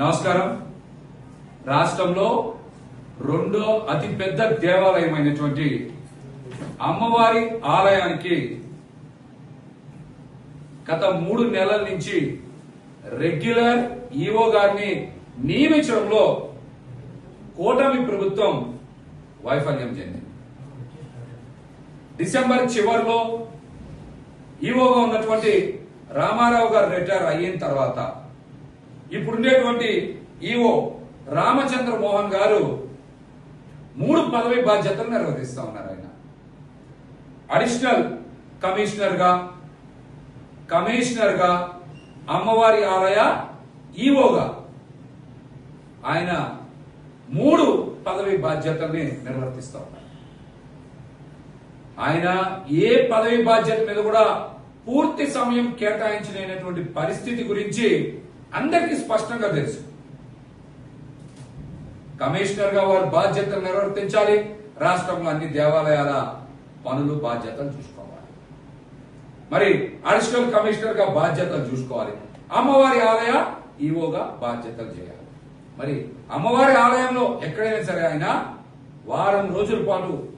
నమస్కారం. రాష్ట్రంలో రెండో అతిపెద్ద దేవాలయమైనటువంటి అమ్మవారి ఆలయానికి గత మూడు నెలల నుంచి రెగ్యులర్ ఈఓ గారిని నియమించడంలో కూటమి ప్రభుత్వం వైఫల్యం చెందింది. డిసెంబర్ చివరిలో ఈఓగా ఉన్నటువంటి రామారావు గారు రిటైర్ అయిన తర్వాత ఇప్పుడుండేటువంటి ఈఓ రామచంద్ర మోహన్ గారు మూడు పదవి బాధ్యతలు నిర్వహిస్తా ఉన్నారు ఆయన. అడిషనల్ కమిషనర్గా కమిషనర్గా అమ్మవారి ఆలయ ఈవోగా ఆయన మూడు పదవి బాధ్యతల్ని నిర్వర్తిస్తా ఉన్నారు. ఆయన ఏ పదవి బాధ్యత మీద కూడా పూర్తి సమయం కేటాయించలేనటువంటి పరిస్థితి గురించి అందరికీ స్పష్టంగా తెలుసు. కమిషనర్గా వారు బాధ్యతలు నిర్వర్తించాలి. రాష్ట్రంలో అన్ని దేవాలయాల పనులు బాధ్యతలు చూసుకోవాలి. మరి అడిషనల్ కమిషనర్గా బాధ్యతలు చూసుకోవాలి. అమ్మవారి ఆలయ ఈవోగా బాధ్యతలు చేయాలి. మరి అమ్మవారి ఆలయంలో ఎక్కడైనా సరే ఆయన వారం రోజుల పాటు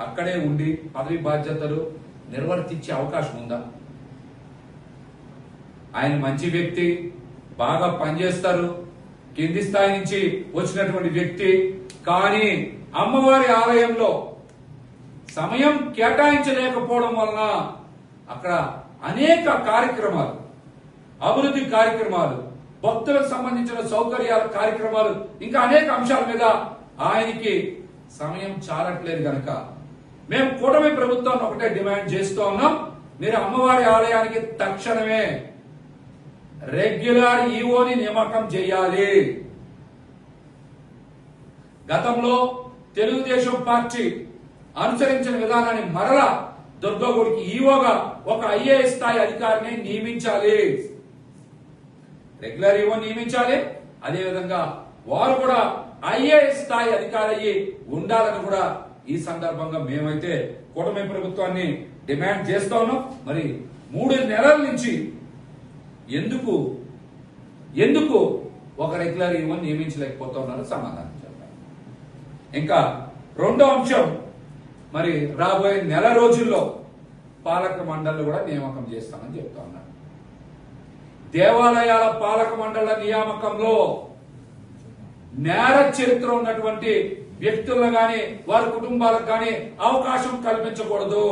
అక్కడే ఉండి పదవి బాధ్యతలు నిర్వర్తించే అవకాశం ఉందా? ఆయన మంచి వ్యక్తి బాగా పనిచేస్తారు. కింది స్థాయి నుంచి వచ్చినటువంటి వ్యక్తి. కానీ అమ్మవారి ఆలయంలో సమయం కేటాయించలేకపోవడం వలన అక్కడ అనేక కార్యక్రమాలు అభివృద్ధి కార్యక్రమాలు భక్తులకు సంబంధించిన సౌకర్యాల కార్యక్రమాలు ఇంకా అనేక అంశాల మీద ఆయనకి సమయం చాలట్లేదు గనక. మేము కూటమి ప్రభుత్వాన్ని ఒకటే డిమాండ్ చేస్తూ ఉన్నాం. మీరు అమ్మవారి ఆలయానికి తక్షణమే రెగ్యులర్ ఈఓని నియామకం చేయాలి. గతంలో తెలుగుదేశం పార్టీ అనుసరించిన విధానాన్ని మరలా దుర్గగుడికి ఈఓగా ఒక ఐఏఎస్ స్థాయి అధికారిని నియమించాలి. Regular EO నియమించాలి. అదేవిధంగా వారు కూడా ఐఏఎస్ స్థాయి అధికారి అయ్యి ఉండాలని కూడా ఈ సందర్భంగా మేమైతే కూటమి ప్రభుత్వాన్ని డిమాండ్ చేస్తా ఉన్నాం. మరి మూడు నెలల నుంచి ఎందుకు? ఎందుకు ఒక రెగ్యులర్ ఈవో నియమించలేకపోతా ఉన్నారో సమాధానం చెప్పాలి ఇంకా రెండో అంశం మరి రాబోయే నెల రోజుల్లో పాలక మండళ్ళు కూడా నియామకం చేస్తామని చెప్తా ఉన్నారు దేవాలయాల పాలక మండళ్ళ నియామకంలో నేర చరిత్ర ఉన్నటువంటి వ్యక్తులను కానీ వారి కుటుంబాలకు కానీ అవకాశం కల్పించకూడదు.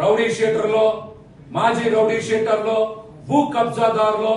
రౌడీ షీటర్లో మాజీ రౌడీ షీటర్లో భూ కబ్జాదారులో